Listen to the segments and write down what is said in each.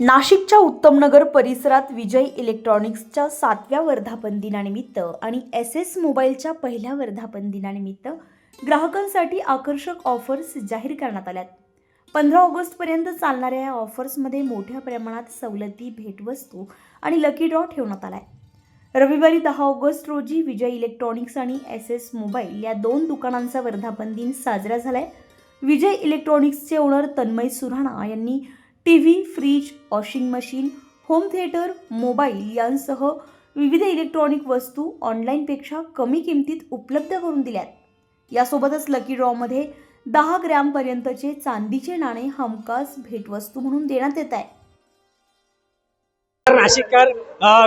नाशिकच्या उत्तमनगर परिसरात विजय इलेक्ट्रॉनिक्सच्या सातव्या वर्धापन दिनानिमित्त आणि एस एस मोबाईलच्या पहिल्या वर्धापन दिनानिमित्त ग्राहकांसाठी आकर्षक ऑफर्स जाहीर करण्यात आल्यात. पंधरा ऑगस्टपर्यंत चालणाऱ्या या ऑफर्समध्ये मोठ्या प्रमाणात सवलती भेटवस्तू आणि लकी ड्रॉ ठेवण्यात आला आहे रविवारी दहा ऑगस्ट रोजी विजय इलेक्ट्रॉनिक्स आणि एस एस मोबाईल या दोन दुकानांचा वर्धापन दिन साजरा झाला आहे विजय इलेक्ट्रॉनिक्सचे ओनर तन्मय सुराणा यांनी T V fridge washing machine home theatre mobile यांसह विविध इलेक्ट्रॉनिक वस्तू ऑनलाईनपेक्षा कमी किमतीत उपलब्ध करून दिल्यात. यासोबतच लकी ड्रॉमध्ये दहा ग्रॅमपर्यंतचे चांदीचे नाणे हमखास भेटवस्तू म्हणून देण्यात येत आहे. नाशिककर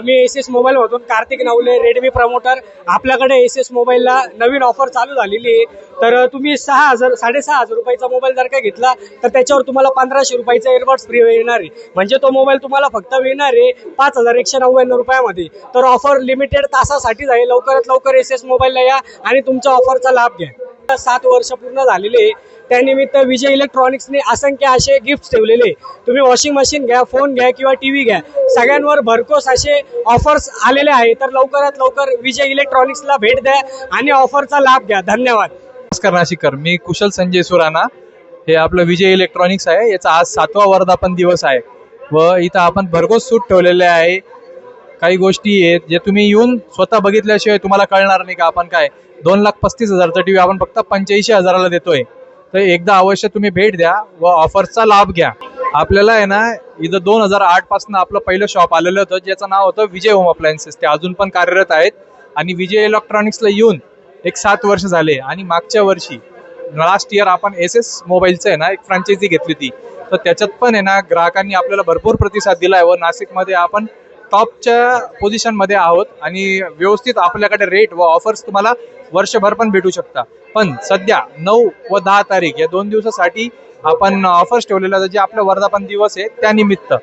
मी एस एस मोबाईलमधून कार्तिक नवले रेडमी प्रमोटर आपल्याकडे एस एस मोबाईलला नवीन ऑफर चालू झालेली आहे. तर तुम्ही सहा हजार साडेसहा हजार रुपयाचा मोबाईल जर का घेतला तर त्याच्यावर तुम्हाला पंधराशे रुपयाचा एअरबड्स फ्री येणार आहे. म्हणजे तो मोबाईल तुम्हाला फक्त मिळणार आहे पाच हजार एकशे नव्याण्णव रुपयामध्ये. तर ऑफर लिमिटेड तासासाठीच आहे लवकरात लवकर एस एस मोबाईलला या आणि तुमच्या ऑफरचा लाभ घ्या. सात वर्ष पूर्ण झालेले आहे. त्यानिमित्त विजय इलेक्ट्रॉनिक्सने असंख्य असे गिफ्ट ठेवलेले. तुम्ही वॉशिंग मशीन घ्या फोन घ्या किंवा टी व्ही घ्या. सगळ्यांवर भरकोस असे ऑफर्स आलेले आहे तर लवकरात लवकर विजय इलेक्ट्रॉनिक्सला भेट द्या आणि ऑफरचा लाभ घ्या. धन्यवाद. नमस्कार नाशिककर मी कुशल संजय सुराणा. हे आपलं विजय इलेक्ट्रॉनिक्स आहे. याचा आज सातवा वर्धापन दिवस आहे. व इथं आपण भरघोस सूट ठेवलेले आहे. काही गोष्टी आहेत जे तुम्ही येऊन स्वतः बघितल्याशिवाय तुम्हाला कळणार नाही का आपण काय. दोन लाख पस्तीस हजारचा टीव्ही आपण फक्त पंच्याऐंशी हजाराला देतोय. तर एकदा अवश्य तुम्ही भेट द्या व ऑफरचा लाभ घ्या. आपल्याला आहे ना इथं दोन हजार आठपासून आपलं पहिलं शॉप आलेलं होतं ज्याचं नाव होतं विजय होम अप्लायन्सेस ते अजून पण कार्यरत आहेत. आणि विजय इलेक्ट्रॉनिक्सला येऊन एक सात वर्ष झाले. आणि मागच्या वर्षी लास्ट इयर आपण एस एस मोबाईलचं आहे ना एक फ्रँचायझी घेतली होती. तर त्याच्यात पण आहे ना ग्राहकांनी आपल्याला भरपूर प्रतिसाद दिला आहे व नाशिकमध्ये आपण टॉपच्या पोझिशनमध्ये आहोत आणि व्यवस्थित आपल्याकडे रेट व ऑफर्स तुम्हाला वर्षभर पण भेटू शकता. पण सध्या नऊ व दहा तारीख या दोन दिवसासाठी आपण ऑफर्स ठेवलेला जे आपला वर्धापन दिवस आहे त्यानिमित्त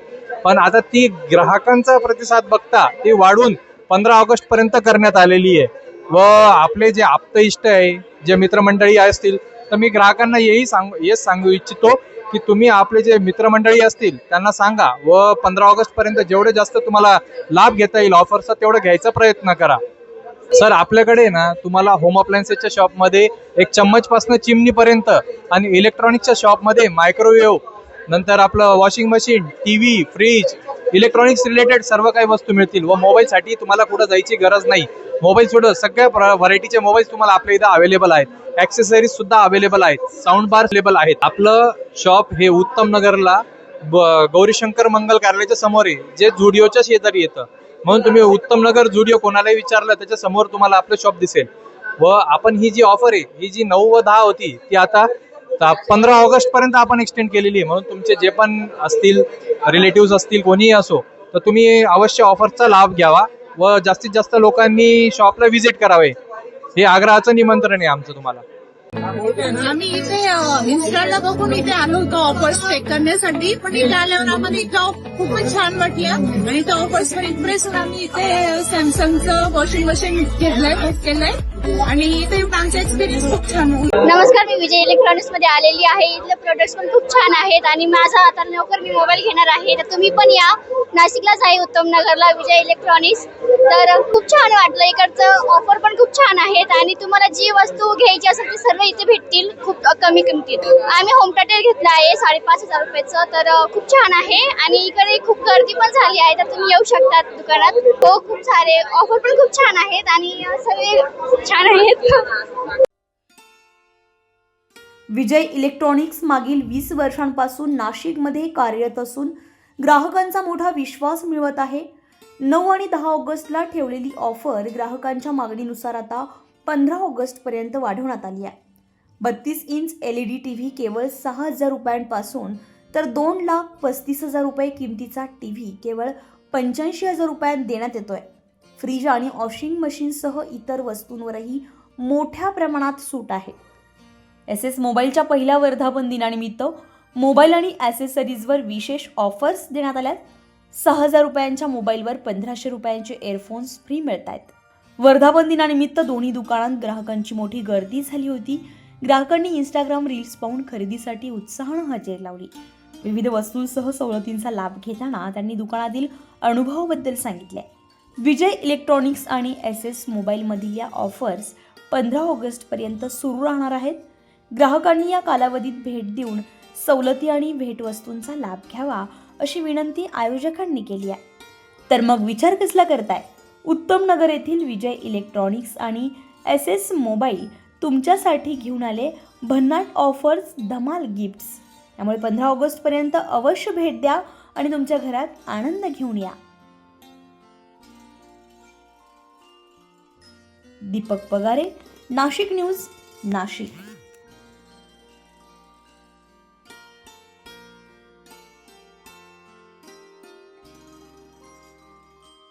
पण आता ती ग्राहकांचा प्रतिसाद बघता ती वाढून पंधरा ऑगस्ट पर्यंत करण्यात आलेली आहे. व आपले जे आप्त इष्ट आहे जे मित्रमंडळी असतील तर मी ग्राहकांना हेही सांगू हेच सांगू इच्छितो की तुम्ही आपले जे मित्रमंडळी असतील त्यांना सांगा व पंधरा ऑगस्ट पर्यंत जेवढे जास्त तुम्हाला लाभ घेता येईल ऑफरचा तेवढं घ्यायचा प्रयत्न करा. सर आपल्याकडे ना तुम्हाला होम अप्लायन्सेसच्या शॉपमध्ये एक चम्मच पासून चिमणीपर्यंत आणि इलेक्ट्रॉनिक्सच्या शॉपमध्ये मायक्रोवेव्ह नंतर आपलं washing machine TV fridge electronics related सर्व काही वस्तू मिळतील व मोबाईलसाठी तुम्हाला कुठं जायची गरज नाही. मोबाईल सोडून सगळ्या व्हरायटीचे मोबाईल तुम्हाला आपल्या इथं अवेलेबल आहेत. ऍक्सेसरीज सुद्धा अवेलेबल आहेत. साऊंड बार अवेलेबल आहेत. आपलं शॉप हे उत्तम नगरला गौरीशंकर मंगल कार्यालयाच्या समोर आहे जे झुडिओच्या शेजारी येतं. म्हणून तुम्ही उत्तम नगर झुडिओ कोणालाही विचारलं त्याच्यासमोर तुम्हाला आपलं शॉप दिसेल. व आपण ही जी ऑफर आहे ही जी नऊ व दहा होती ती आता पंधरा ऑगस्ट पर्यंत आपण एक्सटेंड केलेली आहे. म्हणून तुमचे जे पण असतील रिलेटिव्ह असतील कोणीही असो तर तुम्ही अवश्य ऑफरचा लाभ घ्यावा. व जास्तीत जास्त लोकांनी शॉपला व्हिजिट करावे. हे आग्रहाचं निमंत्रण आहे आमचं तुम्हाला. आम्ही इथे इन्स्टाला बघून इथे आलो होतो ऑफर्स चेक करण्यासाठी. पण इथे आल्यावर आम्हाला इथं खूपच छान वाटलं. आणि इथं ऑफर्सवर इम्प्रेस होऊन आम्ही इथे सॅमसंगचं वॉशिंग मशीन घेतलंय बुक केलंय. आणि इथे आमचा एक्सपिरियन्स खूप छान नमस्कार मी विजय इलेक्ट्रॉनिक्समध्ये आलेली आहे. इथले प्रोडक्ट्स पण खूप छान आहेत. आणि माझा आता लवकर मी मोबाईल घेणार आहे. तर तुम्ही पण या. नाशिकलाच आहे उत्तम नगरला विजय इलेक्ट्रॉनिक्स तर खूप छान वाटलं. इकडचं ऑफर पण खूप छान आहेत आणि तुम्हाला जी वस्तू घ्यायची असेल ती सर्व इथे भेटतील. खूप कमी किमतीत. आम्ही होम थिएटर घेतलं आहे साडेपाच हजार रुपयाचं. तर खूप छान आहे आणि इकडे खूप गर्दी पण झाली आहे. तर तुम्ही येऊ शकतात दुकानात. हो खूप सारे ऑफर पण खूप छान आहेत आणि सगळे सगळे छान आहेत. विजय इलेक्ट्रॉनिक्स मागील वीस वर्षांपासून नाशिकमध्ये कार्यरत असून ग्राहकांचा मोठा विश्वास मिळवत आहे. नऊ आणि दहा ऑगस्टला ठेवलेली ऑफर ग्राहकांच्या मागणीनुसार आता पंधरा ऑगस्टपर्यंत वाढवण्यात आली आहे. बत्तीस inch L E D T V केवळ सहा हजार रुपयांपासून तर दोन लाख पस्तीस हजार रुपये किमतीचा टी व्ही केवळ पंच्याऐंशी हजार रुपयात देण्यात येतोय. फ्रीज आणि वॉशिंग मशीनसह इतर वस्तूंवरही मोठ्या प्रमाणात सूट आहे. एस एस मोबाईलच्या पहिल्या वर्धापन दिनानिमित्त मोबाईल आणि ॲसेसरीजवर विशेष ऑफर्स देण्यात आल्यात. सहा हजार रुपयांच्या मोबाईलवर पंधराशे रुपयांचे एअरफोन्स फ्री मिळत आहेत वर्धापन दिनानिमित्त दोन्ही दुकानात ग्राहकांची मोठी गर्दी झाली होती. ग्राहकांनी इंस्टाग्राम रील्स पाहून खरेदीसाठी उत्साहानं हजेरी लावली. विविध वस्तूंसह सवलतींचा लाभ घेताना त्यांनी दुकानातील अनुभवाबद्दल सांगितले. विजय इलेक्ट्रॉनिक्स आणि एस एस मोबाईलमधील या ऑफर्स पंधरा ऑगस्टपर्यंत सुरू राहणार आहेत. ग्राहकांनी या कालावधीत भेट देऊन सवलती आणि भेटवस्तूंचा लाभ घ्यावा अशी विनंती आयोजकांनी केली आहे. तर मग विचार कसला करताय? उत्तम नगर येथील विजय इलेक्ट्रॉनिक्स आणि एस एस मोबाईल तुमच्यासाठी घेऊन आले भन्नाट ऑफर्स धमाल गिफ्ट्स त्यामुळे पंधरा ऑगस्टपर्यंत अवश्य भेट द्या आणि तुमच्या घरात आनंद घेऊन या. दीपक पगारे नाशिक न्यूज नाशिक.